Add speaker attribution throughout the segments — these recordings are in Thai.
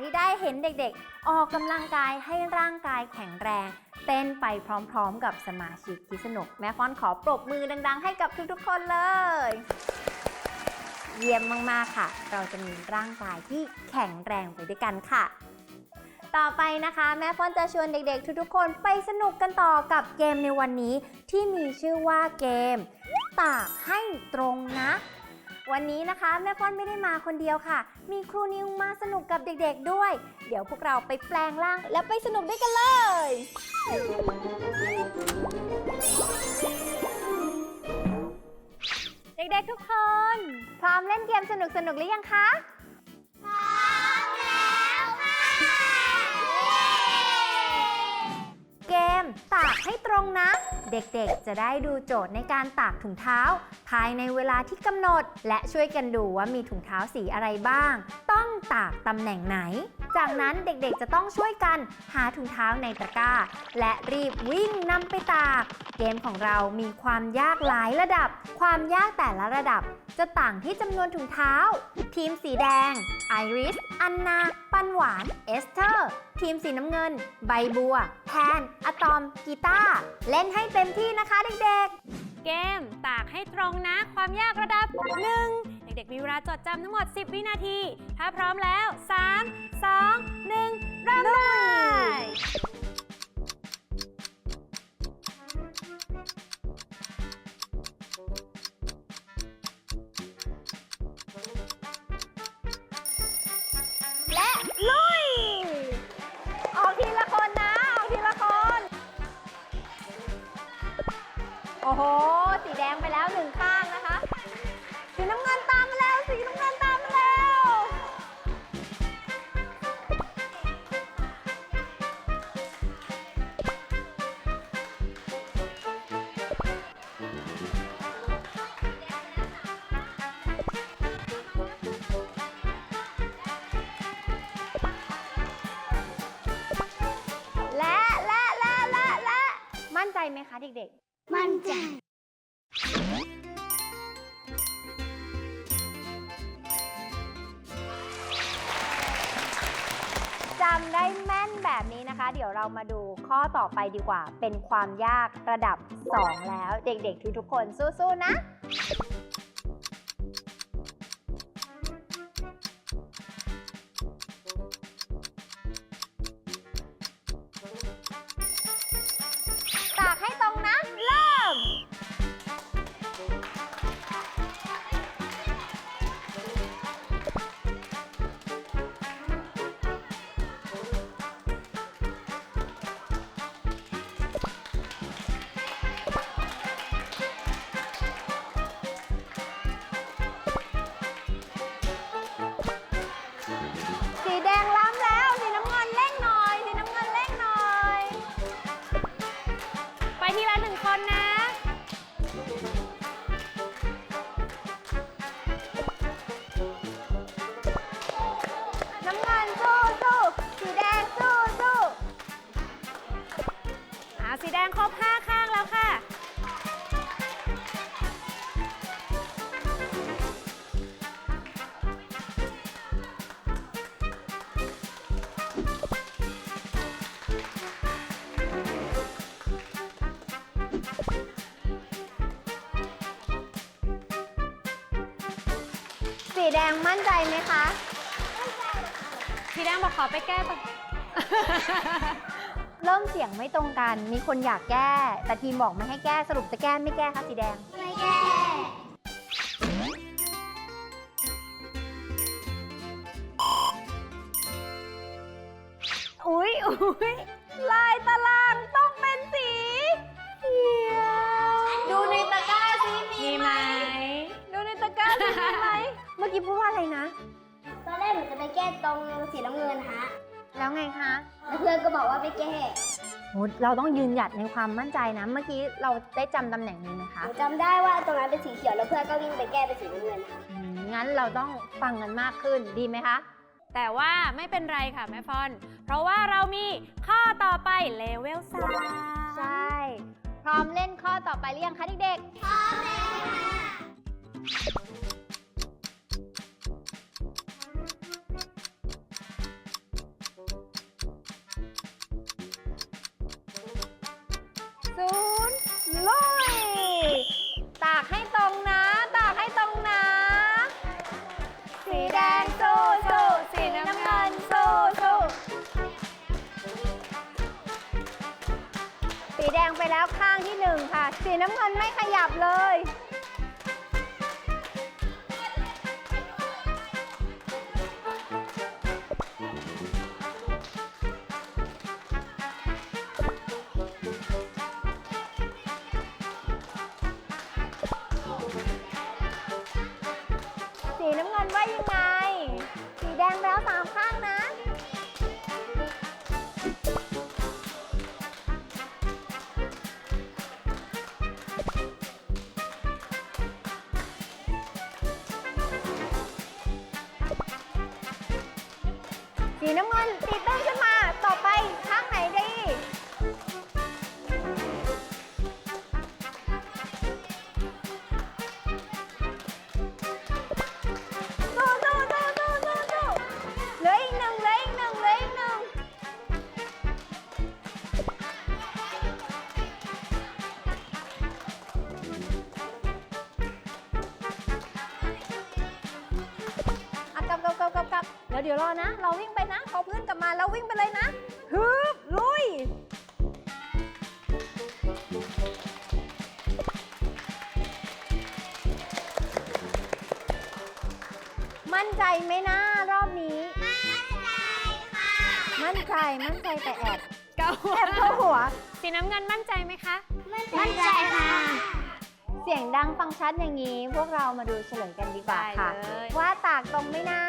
Speaker 1: ที่
Speaker 2: ได้เห็นเด็กๆ ออกกำลังกายให้ร่างกายแข็งแรง เต้นไปพร้อมๆ กับสมาชิกคิดสนุก แม่ฟอนขอปรบมือดังๆ ให้กับทุกๆ คนเลย เยี่ยมมากๆค่ะ เราจะมีร่างกายที่แข็งแรงไปด้วยกันค่ะต่อไปนะคะ แม่ฟอนจะชวนเด็กๆ ทุกๆ คนไปสนุกกันต่อกับเกมในวันนี้ ที่มีชื่อว่าเกม ตากให้ตรงนะ วันนี้นะคะแม่ฟ้อนไม่ได้มาคนเดียวค่ะ มีครูนิวมาสนุกกับเด็กๆด้วย เดี๋ยวพวกเราไปแปลงร่างแล้วไปสนุกด้วยกันเลย เด็กๆทุกคน พร้อมเล่นเกมสนุกๆหรือยังคะ เกม ตากให้ตรงนะ เด็กๆ จะได้ดูโจทย์ในการตากถุงเท้า ภายในเวลาที่กำหนด และช่วยกันดูว่ามีถุงเท้าสีอะไรบ้าง ต้องตากตำแหน่งไหน จากนั้นเด็กๆจะต้องช่วยกันหาถุงเท้าในตะกร้า และรีบวิ่งนำไปตาก เกมของเรามีความยากหลายระดับ ความยากแต่ละระดับ จะต่างที่จำนวนถุงเท้า ทีมสีแดง ไอริส อันนา ปันหวาน เอสเตอร์ ทีมสีน้ำเงิน ใบบัวแทนอะตอม กีตาร์ เล่นให้เต็มที่นะคะเด็กๆ
Speaker 3: เกมตากให้ตรงนะ ความยากระดับ 1 ด็กๆ มีเวลาจดจำทั้งหมด 10 วินาที ถ้าพร้อมแล้ว 3 2 1เริ่มได้
Speaker 2: ๆและลุย ออกทีละคนนะ ออกทีละคน โอ้โห สีแดงไปแล้วหนึ่งข้าง มั่นใจไหมคะเด็ก
Speaker 4: มั่นใจ
Speaker 2: ๆจำได้แม่นแบบนี้นะคะ เดี๋ยวเรามาดูข้อต่อไปดีกว่า เป็นความยากระดับ 2 แล้ว เด็กๆ ทุกๆคนสู้ๆนะ แดงล้ำแล้ว สีน้ำเงินเร่งหน่อย สีน้ำเงินเร่งหน่อย
Speaker 3: ไปทีละหนึ่งคนนะ
Speaker 2: น้ำเงินสู้สู้สีแดงสู้สู้
Speaker 3: อ่าสีแดงครบ5ข้า
Speaker 2: ไป
Speaker 3: แก้ก่อน
Speaker 2: เริ่มเสียงไม่ตรงกัน มีคนอยากแก้ แต่ทีมบอกไม่ให้แก้ สรุปจะแก้ไม่แก้คะสีแดง
Speaker 4: ไม่แก้
Speaker 2: อุ๊ยอุ๊ยลายตารางต้องเป็นสีเขียว
Speaker 4: ดูในตะกร้าสิมี
Speaker 3: มีไหม
Speaker 2: ดูในตะกร้าสิมีไหม เมื่อกี้พูดว่าอะไรนะ
Speaker 4: ตอ นแรกหนูจะไปแก้ตรงสีน้ำเงินฮะ
Speaker 2: แล้วไงคะ
Speaker 4: แล้วเพื่อนก็บอกว่าไม่แก้
Speaker 2: โหเราต้องยืนหยัดในความมั่นใจนะ เมื่อกี้เราได้จำตำแหน่งนี้ไหม
Speaker 4: ห
Speaker 2: คะ
Speaker 4: นูจำได้ว่าตรงนั้นเป็นสีเขียวแล้วเพื่อนก็วิ่งไปแก้เป็นสีน้ำเงินค่ะ
Speaker 2: อืมงั้นเราต้องฟังกันมากขึ้นดีไหมคะ
Speaker 3: แต่ว่าไม่เป็นไรค่ะแม่ฟอน เพราะว่าเรามีข้อต่อไปเลเวลสาม
Speaker 2: ใช่ พร้อมเล่นข้อต่อไปหรือยังคะเด็กๆ พร้อม หนึ่งค่ะ สีน้ำเงินไม่ขยับเลย สีน้ำเงินว่ายังไง สีน้ำเงินตีตื้นขึ้นมา ต่อไปข้างไหนดี มั่นใจไหมนะรอบนี้ มั่นใจมั่นใจแต่แอบ
Speaker 3: เก้า
Speaker 2: แอบเข้าหัว
Speaker 3: สีน้ำเงินมั่นใจไหมคะ
Speaker 4: มั่นใจค่ะ
Speaker 2: เสียงดังฟังชัดอย่างนี้ พวกเรามาดูเฉลยกันดีกว่า
Speaker 3: ได้
Speaker 2: ค่ะ
Speaker 3: เลย
Speaker 2: ว่าตากตรงไหมนะ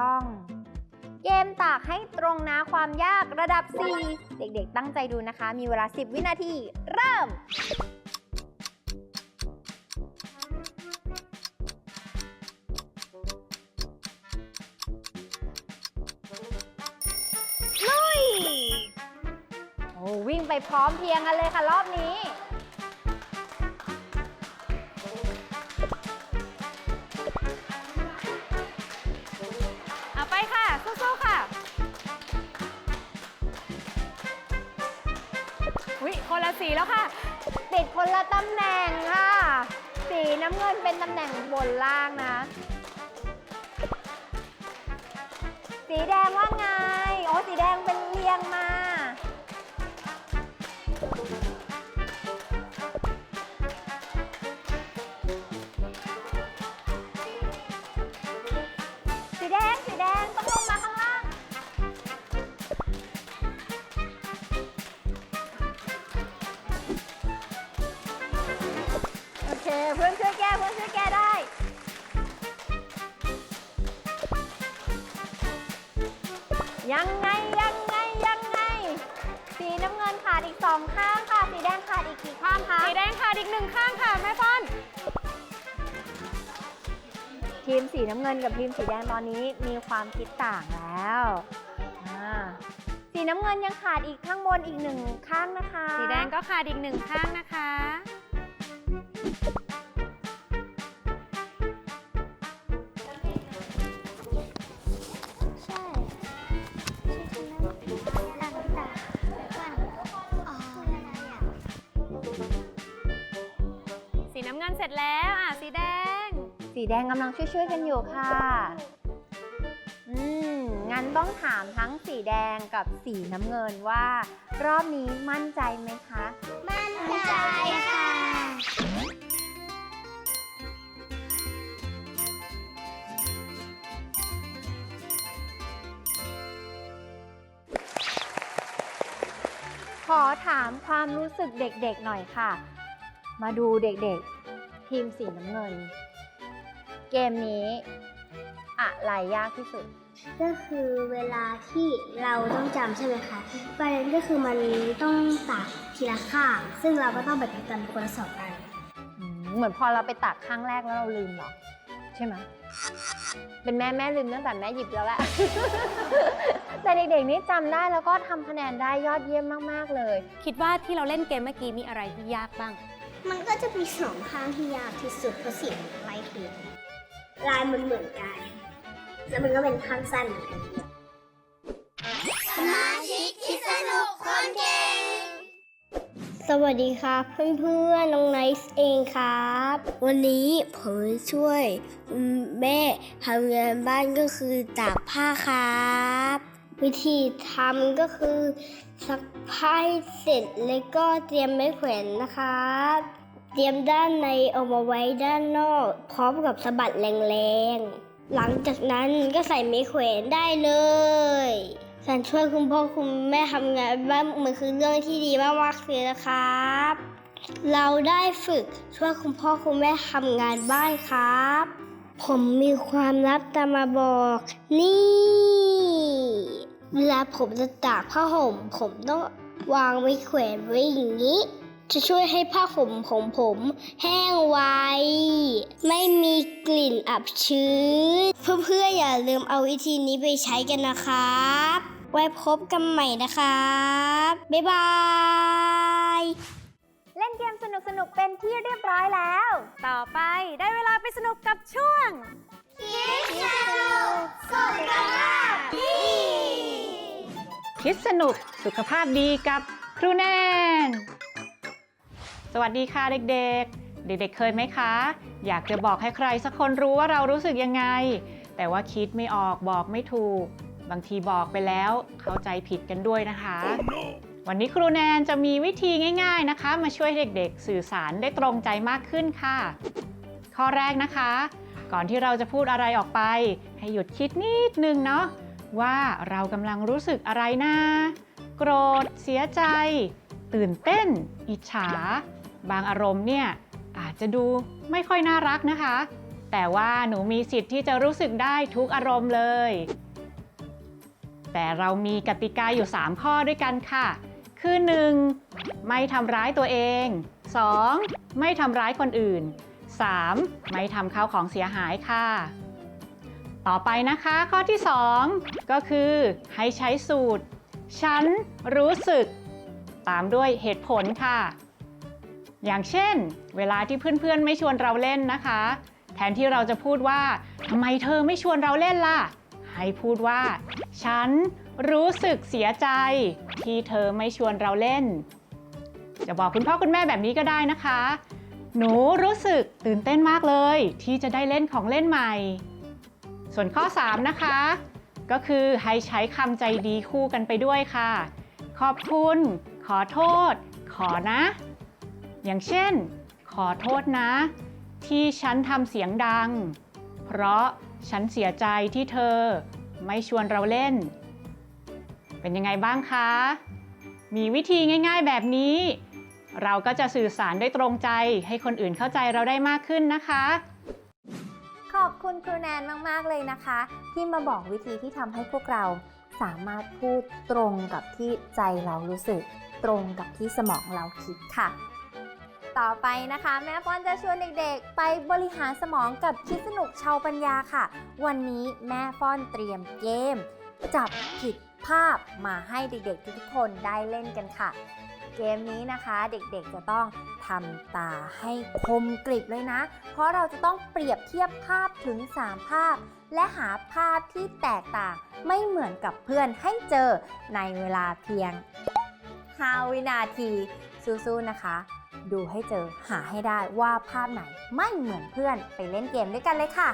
Speaker 2: ต้อง เกมตากให้ตรงนะความยากระดับ 4 เด็กๆตั้งใจดูนะคะ มีเวลา 10 วินาที เริ่ม ลุย โอ้วิ่งไปพร้อมเพรียงกันเลยค่ะรอบนี้
Speaker 3: สีแล้วค่ะ
Speaker 2: ติดคนละตำแหน่งค่ะ สีน้ำเงินเป็นตำแหน่งบนล่างนะ สีแดงว่าไง โอ้สีแดงเป็นเรียงมา ยังไงยังไงยังไง สีน้ำเงินขาดอีกสองข้างค่ะ สีแดงขาดอีกกี่ข้างคะ
Speaker 3: สีแดงขาดอีกหนึ่งข้างค่ะแม่ป้อน
Speaker 2: ทีมสีน้ำเงินกับทีมสีแดงตอนนี้มีความคิดต่างแล้วอ่าสีน้ำเงินยังขาดอีกข้างบนอีกหนึ่งข้างนะคะ
Speaker 3: สีแดงก็ขาดอีกหนึ่งข้างนะคะ น้ำเงินเสร็จแล้วอะสีแดง
Speaker 2: สีแดงกำลังช่วยๆกันอยู่ค่ะ อืม งั้นต้องถามทั้งสีแดงกับสีน้ำเงินว่า รอบนี้มั่นใจไหมคะ
Speaker 4: มั่นใจค่ะ
Speaker 2: ขอถามความรู้สึกเด็กๆหน่อยค่ะ มาดูเด็กๆ ทีมสีน้ำเงิน เกมนี้ อะไรยากที่สุด
Speaker 4: ก็คือเวลาที่เราต้องจำใช่ไหมคะประเด็นก็คือมันต้องตักทีละข้าง ซึ่งเราก็ต้องแบ่งกันคนละสองอัน
Speaker 2: อืมเหมือนพอเราไปตักครั้งแรกแล้วเราลืมเหรอ ใช่ไหมเป็นแม่แม่ลืมตั้งแต่แม่หยิบแล้วแหละ แต่เด็กๆนี่จำได้แล้วก็ทำคะแนนได้ยอดเยี่ยมมากๆเลย
Speaker 3: คิดว่าที่เราเล่นเกมเมื่อกี้มีอะไรที่ยากบ้าง
Speaker 4: มันก็จะมีสองข้างที่ยากที่สุดเพราะเสียงไล่ทีลายมันเหมือนกัน แล้วมันก็เป็นข้างสั้นเหมือนกัน
Speaker 1: สมาชิกคิดสนุกคนเก่ง
Speaker 4: สวัสดีครับเพื่อนๆ น้องไนซ์เองครับ วันนี้ผมช่วยแม่ทำงานบ้านก็คือตากผ้าครับ วิธีทำก็คือซักผ้าเสร็จแล้วก็เตรียมไม้แขวนนะครับเตรียมด้านในเอามาไว้ด้านนอก พร้อมกับสะบัดแรงๆ หลังจากนั้นก็ใส่ไม้แขวนได้เลยการช่วยคุณพ่อคุณแม่ทำงานบ้านมันคือเรื่องที่ดีมากๆเลยนะครับ เราได้ฝึกช่วยคุณพ่อคุณแม่ทำงานบ้านครับ ผมมีความลับตามาบอกนี่าผมจะตากผ้าห่ม ผมต้องวางไว้แขวนไว้อย่างนี้ จะช่วยให้ผ้าห่มของผมแห้งไว ไม่มีกลิ่นอับชื้น เพื่อนๆอย่าลืมเอาวิธีนี้ไปใช้กันนะครับ ไว้พบกันใหม่นะครับ บ๊ายบาย
Speaker 2: เล่นเกมสนุกๆเป็นที่เรียบร้อยแล้ว
Speaker 3: ต่อไปได้เวลาไปสนุกกับช่วง
Speaker 1: คิดสนุกสุขภาพดี
Speaker 5: คิดสนุกสุขภาพดีกับครูแนน สวัสดีค่ะเด็กๆ เด็กๆ เคยไหมคะ อยากจะบอกให้ใครสักคนรู้ว่าเรารู้สึกยังไง แต่ว่าคิดไม่ออกบอกไม่ถูก บางทีบอกไปแล้วเข้าใจผิดกันด้วยนะคะ วันนี้ครูแนนจะมีวิธีง่ายๆนะคะ มาช่วยเด็กๆ สื่อสารได้ตรงใจมากขึ้นค่ะ ข้อแรกนะคะ ก่อนที่เราจะพูดอะไรออกไป ให้หยุดคิดนิดนึงเนาะ ว่าเรากำลังรู้สึกอะไรนะโกรธ เสียใจ ตื่นเต้น อิจฉา บางอารมณ์เนี่ยอาจจะดูไม่ค่อยน่ารักนะคะ แต่ว่าหนูมีสิทธิ์ที่จะรู้สึกได้ทุกอารมณ์เลย แต่เรามีกติกาอยู่ 3 ข้อด้วยกันค่ะ คือ 1. ไม่ทำร้ายตัวเอง 2. ไม่ทำร้ายคนอื่น 3. ไม่ทำข้าวของเสียหายค่ะ ต่อไปนะคะข้อที่ 2 ก็คือให้ใช้สูตร ฉันรู้สึก ตามด้วยเหตุผลค่ะ อย่างเช่น เวลาที่เพื่อนๆไม่ชวนเราเล่นนะคะ แทนที่เราจะพูดว่าทำไมเธอไม่ชวนเราเล่นล่ะ ให้พูดว่า ฉันรู้สึกเสียใจ ที่เธอไม่ชวนเราเล่น จะบอกคุณพ่อคุณแม่แบบนี้ก็ได้นะคะ หนูรู้สึกตื่นเต้นมากเลย ที่จะได้เล่นของเล่นใหม่ ส่วนข้อ 3 นะคะ ก็คือให้ใช้คำใจดีคู่กันไปด้วยค่ะ ขอบคุณ ขอโทษ ขอนะ อย่างเช่น ขอโทษนะ ที่ฉันทำเสียงดัง เพราะฉันเสียใจที่เธอ ไม่ชวนเราเล่น เป็นยังไงบ้างคะ มีวิธีง่ายๆแบบนี้ เราก็จะสื่อสารได้ตรงใจให้คนอื่นเข้าใจเราได้มากขึ้นนะคะ
Speaker 2: ขอบคุณครูแนนมาก ๆ เลยนะคะ ที่มาบอกวิธีที่ทำให้พวกเราสามารถพูดตรงกับที่ใจเรารู้สึก ตรงกับที่สมองเราคิดค่ะ ต่อไปนะคะ แม่ป้อนจะชวนเด็กๆ ไปบริหารสมองกับคิดสนุกชาวปัญญาค่ะ วันนี้แม่ป้อนเตรียมเกม จับผิดภาพมาให้เด็กๆทุกคนได้เล่นกันค่ะ เกมนี้นะคะเด็กๆจะต้องทำตาให้คมกริบเลยนะ เพราะเราจะต้องเปรียบเทียบภาพถึง 3 ภาพ และหาภาพที่แตกต่างไม่เหมือนกับเพื่อนให้เจอในเวลาเพียง 5 วินาทีสู้ๆนะคะ ดูให้เจอหาให้ได้ว่าภาพไหนไม่เหมือนเพื่อนไปเล่นเกมด้วยกันเลยค่ะ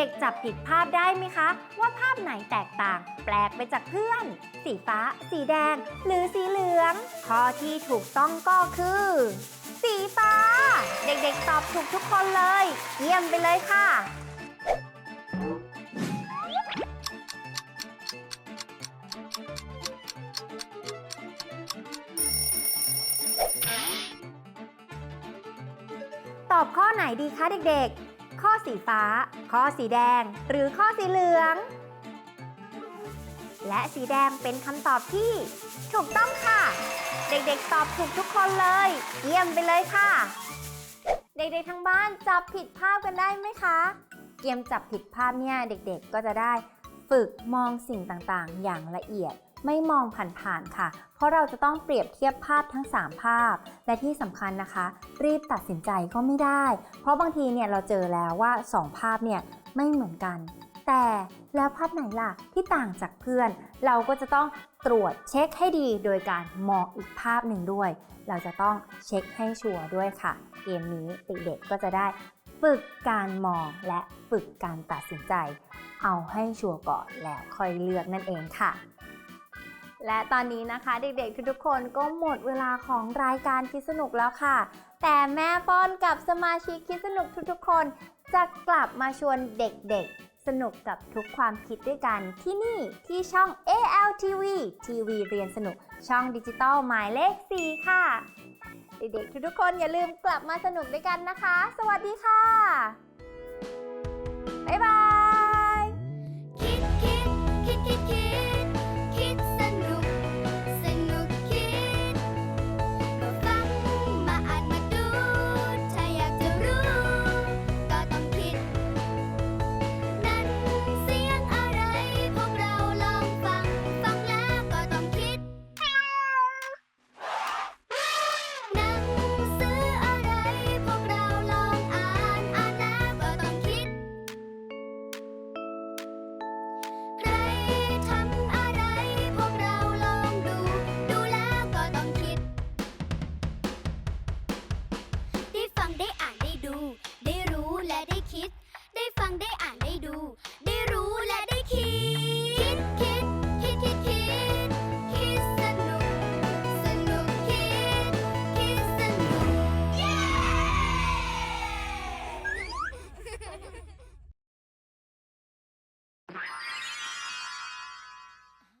Speaker 2: ด็กๆ จับผิดภาพได้ไหมคะ ว่าภาพไหนแตกต่าง แปลกไปจากเพื่อน สีฟ้า สีแดง หรือสีเหลือง ข้อที่ถูกต้องก็คือ สีฟ้า เด็กๆ ตอบถูกทุกคนเลย เยี่ยมไปเลยค่ะตอบข้อไหนดีคะเด็กๆ ข้อสีฟ้า ข้อสีแดง หรือข้อสีเหลือง และสีแดงเป็นคำตอบที่ ถูกต้องค่ะ เด็กๆตอบถูกทุกคนเลย เยี่ยมไปเลยค่ะ เด็กๆทั้งบ้านจับผิดภาพกันได้ไหมคะ เกมจับผิดภาพเนี่ยเด็กๆก็จะได้ ฝึกมองสิ่งต่างๆ อย่างละเอียด ไม่มองผ่านๆค่ะ เพราะเราจะต้องเปรียบเทียบภาพทั้ง 3 ภาพ และที่สำคัญนะคะ รีบตัดสินใจก็ไม่ได้ เพราะบางทีเนี่ยเราเจอแล้วว่า 2 ภาพเนี่ยไม่เหมือนกัน แต่แล้วภาพไหนล่ะที่ต่างจากเพื่อน เราก็จะต้องตรวจเช็คให้ดีโดยการมองอีกภาพหนึ่งด้วย เราจะต้องเช็คให้ชัวร์ด้วยค่ะ เกมนี้เด็กๆก็จะได้ฝึกการมองและฝึกการตัดสินใจ เอาให้ชัวร์ก่อนแล้วค่อยเลือกนั่นเองค่ะ และตอนนี้นะคะเด็กๆ ทุกๆคนก็หมดเวลาของรายการคิดสนุกแล้วค่ะ แต่แม่ป้อนกับสมาชิกคิดสนุกทุกๆ คน จะกลับมาชวนเด็กๆ สนุกกับทุกความคิดด้วยกันที่นี่ที่ช่อง ALTV ทีวีเรียนสนุก ช่องดิจิตอลหมายเลข 4 ค่ะ เด็กๆ ทุกๆ คนอย่าลืมกลับมาสนุกด้วยกันนะคะ สวัสดีค่ะ